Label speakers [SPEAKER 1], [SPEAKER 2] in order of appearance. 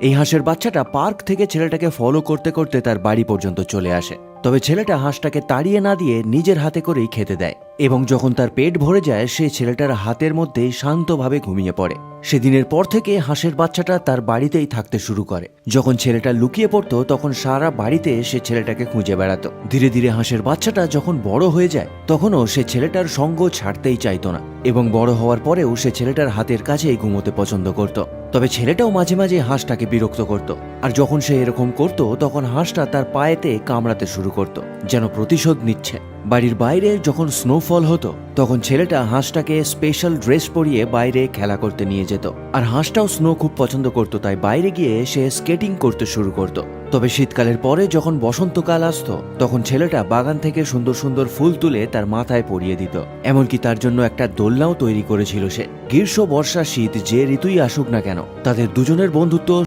[SPEAKER 1] এই হাঁসের বাচ্চাটা পার্ক থেকে ছেলেটাকে ফলো করতে করতে তার বাড়ি পর্যন্ত চলে আসে। তবে ছেলেটা হাঁসটাকে তাড়িয়ে না দিয়ে নিজের হাতে করেই খেতে দেয়। এবং যখন তার পেট ভরে যায়, সে ছেলেটার হাতের মধ্যেই শান্তভাবে ঘুমিয়ে পড়ে। সেদিনের পর থেকে হাঁসের বাচ্চাটা তার বাড়িতেই থাকতে শুরু করে। যখন ছেলেটা লুকিয়ে পড়তো, তখন সারা বাড়িতে সে ছেলেটাকে খুঁজে বেড়াতো। ধীরে ধীরে হাঁসের বাচ্চাটা যখন বড় হয়ে যায়, তখনও সে ছেলেটার সঙ্গ ছাড়তেই চাইতো না। এবং বড় হওয়ার পরেও সে ছেলেটার হাতের কাছেই ঘুমোতে পছন্দ করত। তবে ছেলেটাও মাঝে মাঝে হাঁসটাকে বিরক্ত করত। আর যখন সে এরকম করত, তখন হাঁসটা তার পায়েতে কামড়াতে শুরু করত, যেন প্রতিশোধ নিচ্ছে। বাড়ির বাইরে যখন স্নোফল হতো, তখন ছেলেটা হাঁসটাকে স্পেশাল ড্রেস পরিয়ে বাইরে খেলা করতে নিয়ে যেত। আর হাঁসটাও স্নো খুব পছন্দ করত, তাই বাইরে গিয়ে সে স্কেটিং করতে শুরু করত। তবে শীতকালের পরে যখন বসন্তকাল আসতো, তখন ছেলেটা বাগান থেকে সুন্দর সুন্দর ফুল তুলে তার মাথায় পরিয়ে দিত। এমনকি তার জন্য একটা দোলনাও তৈরি করেছিল সে। গ্রীষ্ম, বর্ষা, শীত যে ঋতুই আসুক না কেন, তাদের দুজনের বন্ধুত্ব